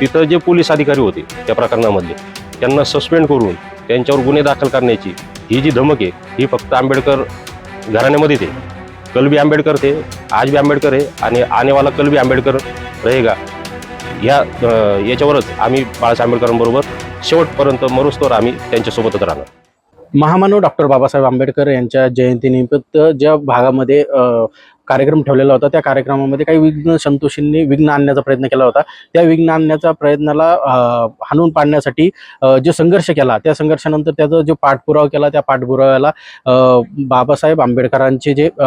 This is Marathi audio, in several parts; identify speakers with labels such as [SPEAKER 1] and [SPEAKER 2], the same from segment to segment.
[SPEAKER 1] तिथं जे पोलीस अधिकारी होते त्या प्रकरणामधले त्यांना सस्पेंड करून त्यांच्यावर गुन्हे दाखल करण्याची ही जी धमक आहे ही फक्त आंबेडकर घराण्यामध्येच आहे कलबी आंबेडकर ते आज बी आंबेडकर आहे आणि आनेवाला कलबी आंबेडकर रहेगा. या याच्यावरच आम्ही बाळासाहेब आंबेडकरांबरोबर शेवटपर्यंत मरुस्तोवर आम्ही त्यांच्यासोबतच राहणार.
[SPEAKER 2] महामानव डॉक्टर बाबासाहेब आंबेडकर यांच्या जयंतीनिमित्त ज्या भागामध्ये कार्यक्रम ठेवलेला होता. त्या कार्यक्रमामध्ये काही विघ्न संतोषींनी विघ्न आणण्याचा प्रयत्न केला होता. त्या विघ्न आणण्याच्या प्रयत्नाला हाणून पाडण्यासाठी जो संघर्ष केला त्या संघर्षानंतर त्याचा जो पाठपुरावा केला त्या पाठपुराव्याला बाबासाहेब आंबेडकरांचे जे अ,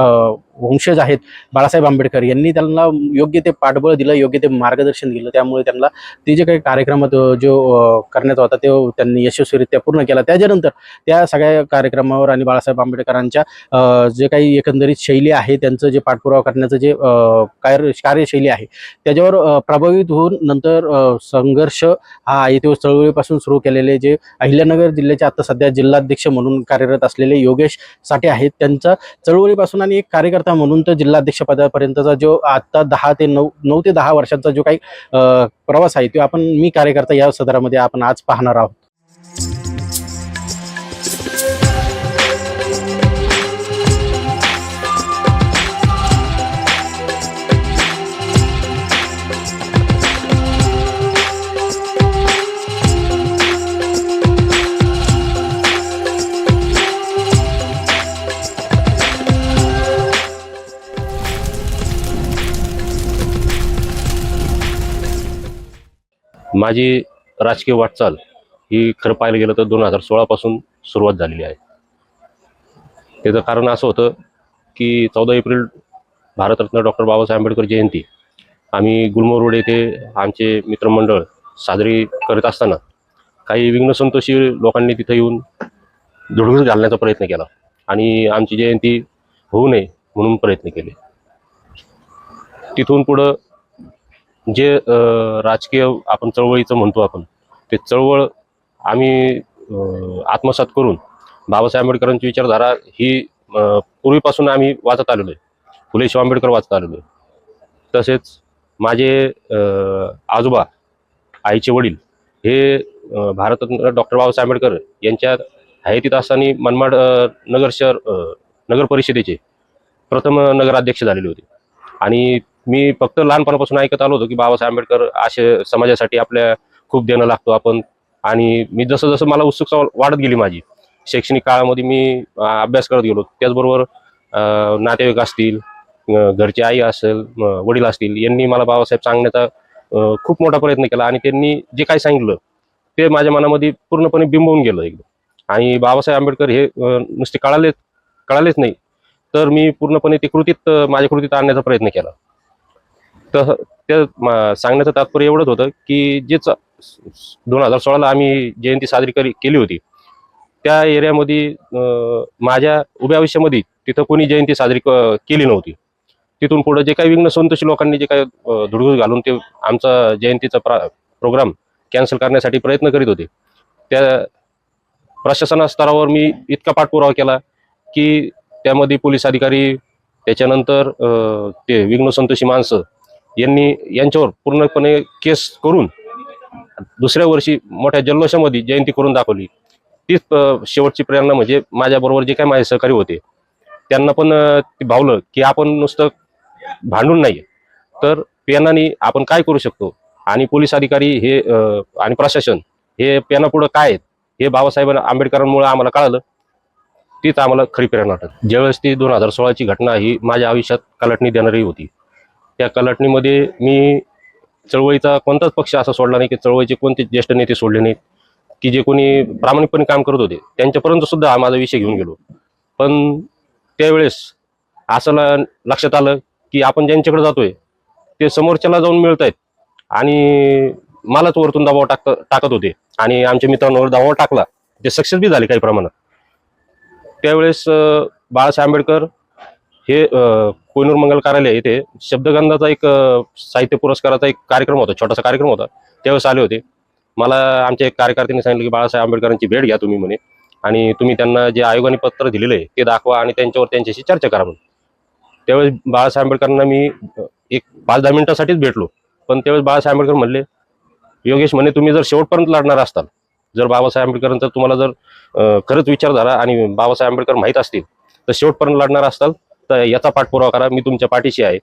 [SPEAKER 2] वंशज आहेत बाळासाहेब आंबेडकर यांनी त्यांना योग्य ते पाठबळ दिलं योग्य ते मार्गदर्शन दिलं. त्यामुळे त्यांना ते जे काही कार्यक्रमात जो करण्यात होता ते त्यांनी यशस्वीरित्या पूर्ण केला. त्याच्यानंतर त्या सगळ्या कार्यक्रमावर आणि बाळासाहेब आंबेडकरांच्या जे काही एकंदरीत शैली आहे त्यांचं जे पाठपुरावा करण्याचं जे कार्य कार्यशैली आहे त्याच्यावर प्रभावित होऊन नंतर संघर्ष हा आहे चळवळीपासून सुरू केलेले जे अहिल्यानगर जिल्ह्याचे आता सध्या जिल्हाध्यक्ष म्हणून कार्यरत असलेले योगेश साठे आहेत त्यांचा चळवळीपासून आणि एक कार्यकर्ता म्हणून तर जिल्हाध्यक्षपदापर्यंतचा जो आता दहा ते नऊ नऊ ते दहा वर्षांचा जो काही अ, प्रवास आहे तो आपण मी कार्यकर्ता या सदरामध्ये आपण आज पाहणार आहोत.
[SPEAKER 1] माझी राजकीय वाटचाल ही खरं पाहायला गेलं तर दोन हजार सोळापासून सुरुवात झालेली आहे. त्याचं कारण असं होतं की चौदा एप्रिल भारतरत्न डॉक्टर बाबासाहेब आंबेडकर जयंती आम्ही गुलमोर रोड येथे आमचे मित्रमंडळ साजरी करत असताना काही विघ्नसंतोषी लोकांनी तिथं येऊन धुडगूस घालण्याचा प्रयत्न केला आणि आमची जयंती होऊ नये म्हणून प्रयत्न केले. तिथून पुढं जे राजकीय आपण चळवळीचं म्हणतो आपण ते चळवळ आम्ही आत्मसात करून बाबासाहेब आंबेडकरांची विचारधारा ही पूर्वीपासून आम्ही वाचत आलेलो आहे. फुले शिव आंबेडकर वाचत आलेलो आहे. तसेच माझे आजोबा आईचे वडील हे भारतरत्न डॉक्टर बाबासाहेब आंबेडकर यांच्या हयातीत असताना मनमाड नगर शहर नगर परिषदेचे प्रथम नगराध्यक्ष झालेले होते. आणि मी फक्त लहानपणापासून ऐकत आलो होतो की बाबासाहेब आंबेडकर असे समाजासाठी आपल्या खूप देणं लागतो आपण. आणि मी जसं जसं मला उत्सुकता वाढत गेली माझी शैक्षणिक काळामध्ये मी अभ्यास करत गेलो. त्याचबरोबर नातेवाईक असतील घरची आई असेल वडील असतील यांनी मला बाबासाहेब सांगण्याचा खूप मोठा प्रयत्न केला आणि त्यांनी जे काही सांगितलं ते माझ्या मनामध्ये पूर्णपणे बिंबवून गेलं एकदम. आणि बाबासाहेब आंबेडकर हे नुसते कळालेच कळालेच नाही. तर मी पूर्णपणे ते कृतीत माझ्या कृतीत आणण्याचा प्रयत्न केला. तर त्या सांगण्याचं तात्पर्य एवढंच होतं की जे दोन हजार सोळाला आम्ही जयंती साजरी करी केली होती त्या एरियामध्ये माझ्या उभ्या आयुष्यामध्ये तिथं कोणी जयंती साजरी क- केली नव्हती. तिथून पुढे जे काही विघ्न संतोषी लोकांनी जे काही अं, घालून ते आमचा जयंतीचा प्रा प्रोग्राम कॅन्सल करण्यासाठी प्रयत्न करीत होते. त्या प्रशासना स्तरावर मी इतका पाठपुरावा केला की त्यामध्ये पोलीस अधिकारी त्याच्यानंतर ते विघ्न संतोषी माणसं यांनी यांच्यावर पूर्णपणे केस करून दुसऱ्या वर्षी मोठ्या जल्लोषामध्ये जयंती करून दाखवली. तीच शेवटची प्रेरणा म्हणजे माझ्याबरोबर जे काही माझे सहकारी होते त्यांना पण ते भावलं की आपण नुसतं भांडून नाही तर पेनाने आपण काय करू शकतो? आणि पोलीस अधिकारी हे आणि प्रशासन हे पेनापुढं काय आहेत? हे बाबासाहेब आंबेडकरांमुळे आम्हाला कळालं. तीच आम्हाला खरी प्रेरणा वाटत ज्यावेळेस ती दोन हजार सोळाची घटना ही माझ्या आयुष्यात कलटणी देणारी होती. त्या कलाटणीमध्ये मी चळवळीचा कोणताच पक्ष असा सोडला नाही की चळवळीचे कोणते ज्येष्ठ नेते सोडले नाहीत की जे कोणी प्रामाणिकपणे काम करत होते. त्यांच्यापर्यंत सुद्धा हा माझा विषय घेऊन गेलो. पण त्यावेळेस असं लक्षात आलं की आपण ज्यांच्याकडे जातोय ते समोरच्याला जाऊन मिळत आहेत आणि मलाच वरतून दबाव टाक टाकत होते. आणि आमच्या मित्रांवर दबाव टाकला. ते सक्सेस बी झाले काही प्रमाणात. त्यावेळेस बाळासाहेब आंबेडकर हे कोयनूर मंगल कार्यालय येथे शब्दगंधाचा एक साहित्य पुरस्काराचा एक कार्यक्रम होता छोटासा कार्यक्रम होता. त्यावेळेस आले होते. मला आमच्या एक कार्यकर्त्यांनी सांगितलं की बाळासाहेब आंबेडकरांची भेट घ्या तुम्ही म्हणे. आणि तुम्ही त्यांना जे आयोगाने पत्र दिलेलं आहे ते दाखवा आणि त्यांच्यावर त्यांच्याशी चर्चा करा म्हणून त्यावेळेस बाळासाहेब आंबेडकरांना मी एक पाच दहा मिनिटासाठीच भेटलो. पण त्यावेळेस बाळासाहेब आंबेडकर म्हणले योगेश म्हणे तुम्ही जर शेवटपर्यंत लढणार असताल जर बाबासाहेब आंबेडकरांचा तुम्हाला जर खरंच खरंच विचारधारा आणि बाबासाहेब आंबेडकर माहीत असतील तर शेवटपर्यंत लढणार असताल तर याचा पाठपुरावा करा मी तुमच्या पाठीशी आहे.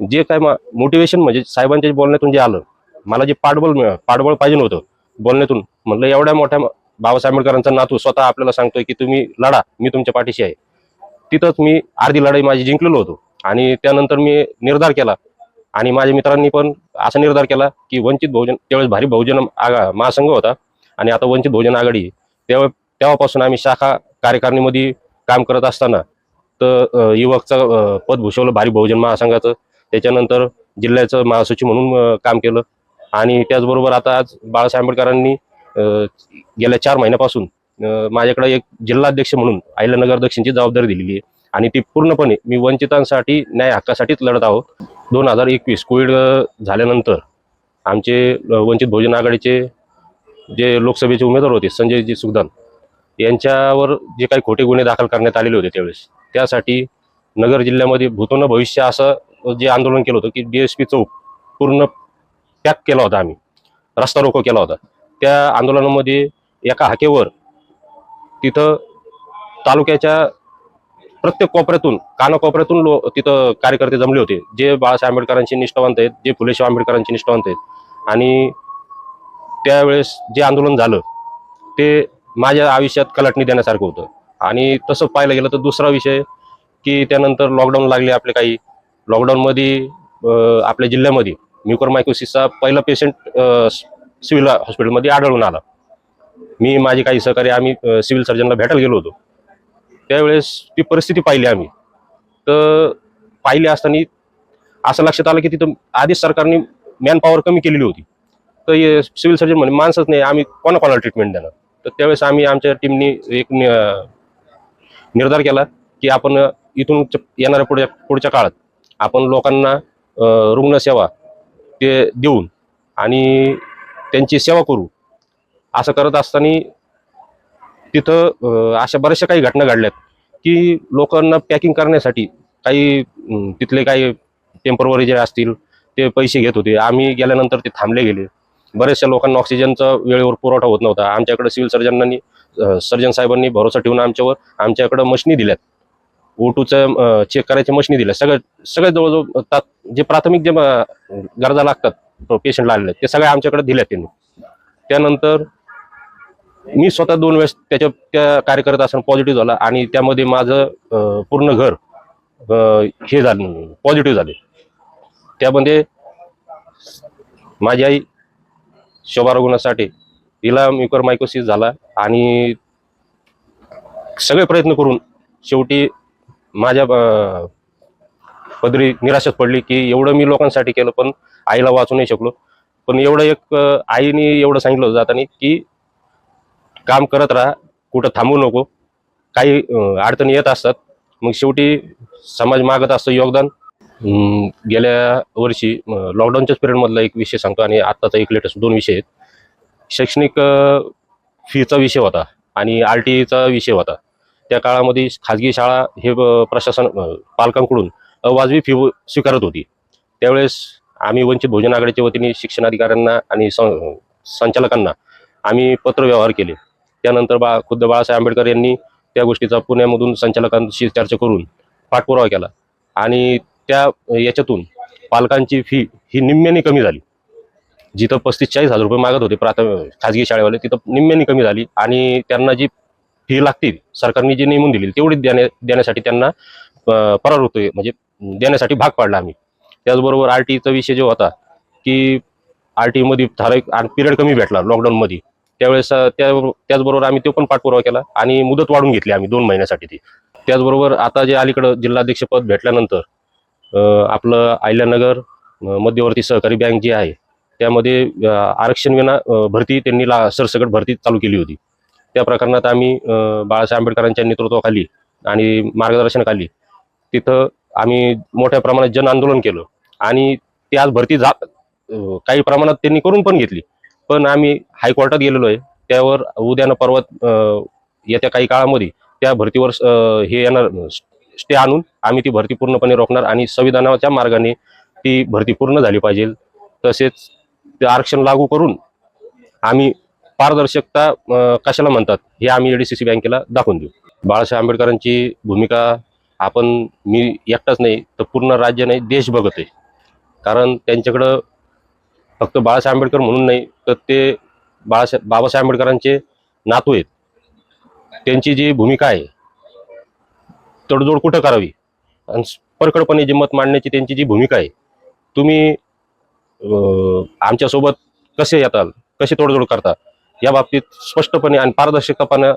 [SPEAKER 1] जे काय मोटिवेशन म्हणजे साहेबांच्या बोलण्यातून जे आलं मला जे पाठबळ मिळ- पाठबळ पाहिजे होतं बोलण्यातून म्हणलं एवढ्या मोठ्या बाबासाहेब आंबेडकरांचा नातू स्वतः आपल्याला सांगतोय की तुम्ही लढा मी तुमच्या पाठीशी आहे. तिथंच मी अर्धी लढाई माझी जिंकलेलो होतो आणि त्यानंतर मी निर्धार केला आणि माझ्या मित्रांनी पण असा निर्धार केला की वंचित बहुजन त्यावेळेस भारी बहुजन आगा महासंघ होता आणि आता वंचित बहुजन आघाडी तेव्हा तेव्हापासून आम्ही शाखा कार्यकारिणीमध्ये काम करत असताना तर युवकचं पद भूषवलं भारी बहुजन महासंघाचं. त्याच्यानंतर जिल्ह्याचं महासचिव म्हणून काम केलं. आणि त्याचबरोबर आता आज बाळासाहेब आंबेडकरांनी गेल्या चार महिन्यापासून माझ्याकडे एक जिल्हाध्यक्ष म्हणून अहिल्यानगर दक्षिणची जबाबदारी दिलेली आहे. आणि ती पूर्णपणे मी वंचितांसाठी न्याय हक्कासाठीच लढत आहोत. दोन हजार एकवीस कोविड झाल्यानंतर आमचे वंचित बहुजन आघाडीचे जे लोकसभेचे उमेदवार होते संजयजी सुगदान यांच्यावर जे काही खोटे गुन्हे दाखल करण्यात आलेले होते त्यावेळेस त्यासाठी नगर जिल्ह्यामध्ये भूतोन भविष्य असं जे आंदोलन केलं होतं की डीएसपी चौक पूर्ण पॅक केला होता आम्ही. रस्ता रोको केला होता. त्या आंदोलनामध्ये एका हाकेवर तिथं तालुक्याच्या प्रत्येक कोपऱ्यातून कानाकोपऱ्यातून लो तिथं कार्यकर्ते जमले होते. जे बाळासाहेब आंबेडकरांचे निष्ठावंत आहेत जे फुलेशाह आंबेडकरांचे निष्ठावंत आहेत. आणि त्यावेळेस जे आंदोलन झालं ते माझ्या आयुष्यात कलाटणी देण्यासारखं होतं. आणि तसं पाहायला गेलं तर दुसरा विषय की त्यानंतर लॉकडाऊन लागले आपले काही. लॉकडाऊनमध्ये आपल्या जिल्ह्यामध्ये म्युकरमायकोसिसचा पहिला पेशंट सिव्हिल हॉस्पिटलमध्ये आढळून आला. मी माझे काही सहकारी आम्ही सिव्हिल सर्जनला भेटायला गेलो होतो. त्यावेळेस ती परिस्थिती पाहिली आम्ही. तर पाहिली असताना असं लक्षात आलं की तिथं आधीच सरकारने मॅनपॉवर कमी केलेली होती. तर हे सिव्हिल सर्जन म्हणजे माणसंच नाही आम्ही कोणाकोणाला ट्रीटमेंट देणार? तर त्यावेळेस आम्ही आमच्या टीमनी एक निर्धार केला की आपण इथून च- येणाऱ्या पुढच्या पुढच्या काळात आपण लोकांना रुग्णसेवा ते देऊन आणि त्यांची सेवा करू असं करत असताना तिथं अशा बऱ्याचशा काही घटना घडल्यात की लोकांना पॅकिंग करण्यासाठी काही तिथले काही टेम्परवरी जे असतील ते पैसे घेत होते. आम्ही गेल्यानंतर ते थांबले गेले. बऱ्याचशा लोकांना ऑक्सिजनचा वेळेवर पुरवठा होत नव्हता. आमच्याकडे सिव्हिल सर्जनांनी सर्जन साहेबांनी भरोसा ठेवून आमच्यावर आमच्याकडं मशनी दिल्यात. टूचं चेक करायच्या मशनी दिल्या सगळं सगळ्या जवळजवळ तात जे प्राथमिक जे गरजा लागतात पेशंटला आलेले ते सगळ्या आमच्याकडे दिल्या त्यांनी. त्यानंतर मी स्वतः दोन वेळेस त्याच्या त्या कार्य करत असताना पॉझिटिव्ह झाला आणि त्यामध्ये माझं पूर्ण घर हे झालं पॉझिटिव्ह झाले. त्यामध्ये माझी आई शोभा तिला म्युकर मायकोसिस झाला आणि सगळे प्रयत्न करून शेवटी माझ्या पदरी निराशात पडली की एवढं मी लोकांसाठी केलं पण आईला वाचू नाही शकलो. पण एवढं एक आईने एवढं सांगितलं जाताना की काम करत राहा कुठं थांबू नको. काही अडचणी येत असतात. मग शेवटी समाज मागत असतो योगदान. गेल्या वर्षी लॉकडाऊनच्याच पिरियडमधला एक विषय सांगतो आणि आत्ताचा एक लेटेस्ट दोन विषय आहेत. शैक्षणिक फीचा विषय होता आणि आर टी ईचा विषय होता. त्या काळामध्ये खाजगी शाळा हे प्रशासन पालकांकडून अवाजवी फी स्वीकारत होती. त्यावेळेस आम्ही वंचित बहुजन आघाडीच्या वतीने शिक्षणाधिकाऱ्यांना आणि सं- संचालकांना आम्ही पत्रव्यवहार केले. त्यानंतर बा खुद्द बाळासाहेब आंबेडकर यांनी त्या गोष्टीचा पुण्यामधून संचालकांशी चर्चा करून पाठपुरावा केला. आणि त्या याच्यातून पालकांची फी ही निम्म्याने कमी झाली. जिथं पस्तीस चाळीस हजार रुपये मागत होते प्राथमिक खाजगी शाळेवाले तिथं निम्म्याने कमी झाली. आणि त्यांना जी फी लागते सरकारने जी नेमून दिली तेवढी देण्या देण्यासाठी त्यांना अं, परावृत्त म्हणजे देण्यासाठी भाग पाडला आम्ही. त्याचबरोबर आर टीचा विषय जो होता की आर टीमध्ये ठराविक पिरियड कमी भेटला लॉकडाऊनमध्ये त्यावेळेस त्या त्याचबरोबर आम्ही तो पण पाठपुरावा केला आणि मुदत वाढून घेतली आम्ही दोन महिन्यासाठी ती. त्याचबरोबर आता जे अलीकडं जिल्हाध्यक्षपद भेटल्यानंतर आपलं अहिल्यानगर मध्यवर्ती सहकारी बँक जी आहे त्यामध्ये आरक्षण विना भरती त्यांनी ला सरसकट भरती चालू केली होती. त्या प्रकरणात आम्ही बाळासाहेब आंबेडकरांच्या नेतृत्वाखाली आणि मार्गदर्शनाखाली तिथं आम्ही मोठ्या प्रमाणात जन आंदोलन केलं. आणि ते आज भरती जा काही प्रमाणात त्यांनी करून पण घेतली. पण आम्ही हायकोर्टात गेलेलो आहे. त्यावर उद्यानं पर्वत येत्या काही काळामध्ये त्या भरतीवर हे येणार स्टे आणून आम्ही ती भरती पूर्णपणे रोखणार आणि संविधानाच्या मार्गाने ती भरती पूर्ण झाली पाहिजे. तसेच ते आरक्षण लागू करून आम्ही पारदर्शकता कशाला म्हणतात हे आम्ही एडीसीसी बँकेला दाखवून देऊ. बाळासाहेब आंबेडकरांची भूमिका आपण मी एकटाच नाही तर पूर्ण राज्य नाही देश बघत आहे. कारण त्यांच्याकडं फक्त बाळासाहेब आंबेडकर म्हणून नाही तर ते बाळासाहेब बाबासाहेब आंबेडकरांचे नातू आहेत. त्यांची जी भूमिका आहे तडजोड कुठं करावी? आणि परकडपणे जी मत मांडण्याची त्यांची जी भूमिका आहे तुम्ही आमच्यासोबत कसे येताल कशी तोडजोड करता या बाबतीत स्पष्टपणे आणि पारदर्शकपणे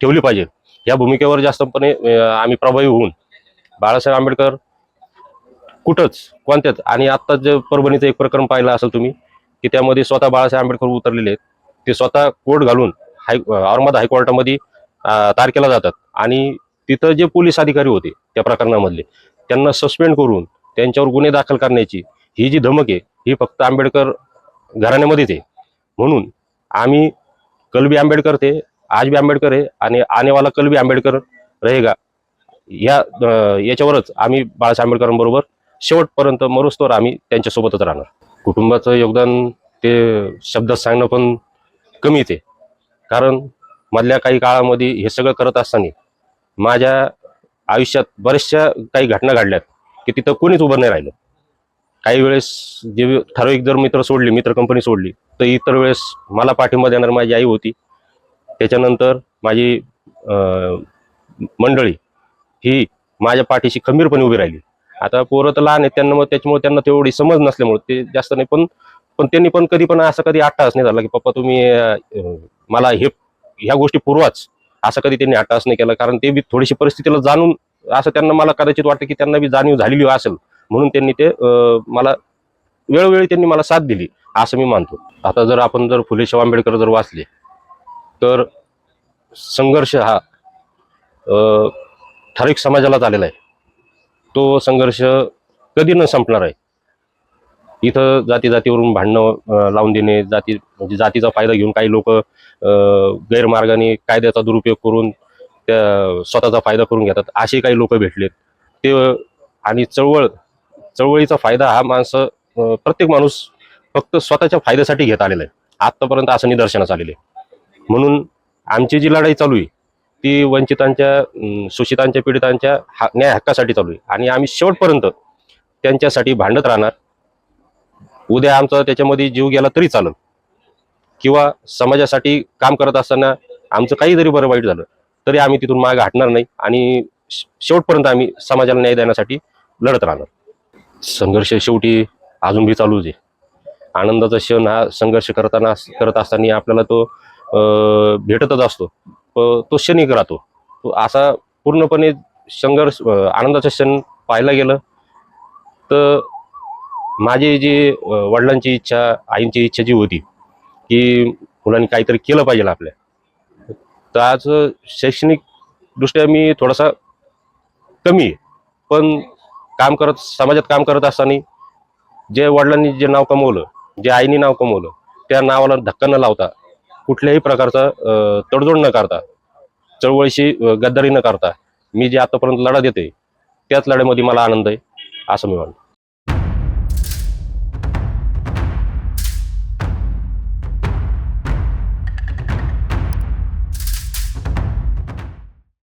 [SPEAKER 1] ठेवली पाहिजे. या भूमिकेवर जास्तपणे आम्ही प्रभावी होऊन बाळासाहेब आंबेडकर कुठंच कोणत्याच आणि आत्ता जे परभणीचं एक प्रकरण पाहिलं असेल तुम्ही की त्यामध्ये स्वतः बाळासाहेब आंबेडकर उतरलेले आहेत. ते स्वतः कोर्ट घालून हाय औरंगाबाद हायकोर्टामध्ये तारखेला जातात. आणि तिथं जे पोलीस अधिकारी होते त्या प्रकरणामधले त्यांना सस्पेंड करून त्यांच्यावर गुन्हे दाखल करण्याची ही जी धमक आहे ही फक्त आंबेडकर घराण्यामध्येच आहे. म्हणून आम्ही कलबी आंबेडकर ते आज आंबेडकर आहे आणि आनेवाला कलबी आंबेडकर रहेगा. या याच्यावरच आम्ही बाळासाहेब आंबेडकरांबरोबर शेवटपर्यंत मरुस्तवर आम्ही त्यांच्यासोबतच राहणार. कुटुंबाचं योगदान ते शब्दात सांगणं पण कमी येते कारण मधल्या काही काळामध्ये हे सगळं करत असताना माझ्या आयुष्यात बऱ्याचशा काही घटना घडल्यात की तिथं कोणीच उभं नाही राहिलं. काही वेळेस जे ठराविक जर मित्र सोडली मित्र कंपनी सोडली तर इतर वेळेस मला पाठिंबा देणार माझी आई होती. त्याच्यानंतर माझी मंडळी ही माझ्या पाठीशी खंबीरपणे उभी राहिली. आता पोरं तर लहान आहेत त्यांना मग त्याच्यामुळे त्यांना तेवढी समज नसल्यामुळे ते जास्त नाही पण पण त्यांनी पण कधी पण असं कधी आठास नाही झाला की पप्पा तुम्ही मला हे ह्या गोष्टी पुरवाच असं कधी त्यांनी अट्टास नाही केला. कारण ते बी थोडीशी परिस्थितीला जाणून असं त्यांना मला कदाचित वाटतं की त्यांना बी जाणीव झालेली असेल. म्हणून त्यांनी ते मला वेळोवेळी त्यांनी मला साथ दिली असं मी मानतो. आता जर आपण जर फुले शाह आंबेडकर जर वाचले तर संघर्ष हा ठराविक समाजाला आलेला आहे. तो संघर्ष कधी न संपणार आहे. इथं जाती जातीवरून भांडणं लावून देणे जाती म्हणजे जातीचा फायदा घेऊन काही लोक गैरमार्गाने कायद्याचा दुरुपयोग करून त्या स्वतःचा फायदा करून घेतात असे काही लोक भेटलेत. ते आणि चळवळ चळवळीचा फायदा हा माणसं प्रत्येक माणूस फक्त स्वतःच्या फायद्यासाठी घेत आलेला आहे. आत्तापर्यंत असं निदर्शनास आलेलं आहे. म्हणून आमची जी लढाई चालू आहे ती वंचितांच्या शोषितांच्या पीडितांच्या हा न्याय हक्कासाठी चालू आहे. आणि आम्ही शेवटपर्यंत त्यांच्यासाठी भांडत राहणार. उद्या आमचा त्याच्यामध्ये जीव गेला तरी चालेल. किंवा समाजासाठी काम करत असताना आमचं काही जरी बरं वाईट झालं तरी आम्ही तिथून मागे हटणार नाही. आणि श- शेवटपर्यंत आम्ही समाजाला न्याय देण्यासाठी लढत राहणार. संघर्ष शेवटी अजून बी चालूच आहे. आनंदाचा क्षण हा संघर्ष करताना करत असताना आपल्याला तो भेटतच असतो. तो क्षणिक राहतो. तो असा पूर्णपणे संघर्ष आनंदाचा क्षण पाहायला गेलं तर माझी जी वडिलांची इच्छा आईंची इच्छा जी होती की मुलांनी काहीतरी केलं पाहिजे आपल्या. तर आज शैक्षणिकदृष्ट्या मी थोडासा कमी आहे. पण काम करत समाजात काम करत असताना जे वडिलांनी जे नाव कमवलं जे आईने नाव कमवलं त्या नावाला धक्का न लावता कुठल्याही प्रकारचा तडजोड न करता चळवळीशी गद्दारी न करता मी जे आतापर्यंत लढा देते त्याच लढ्यामध्ये मला आनंद आहे असं मी म्हणतो.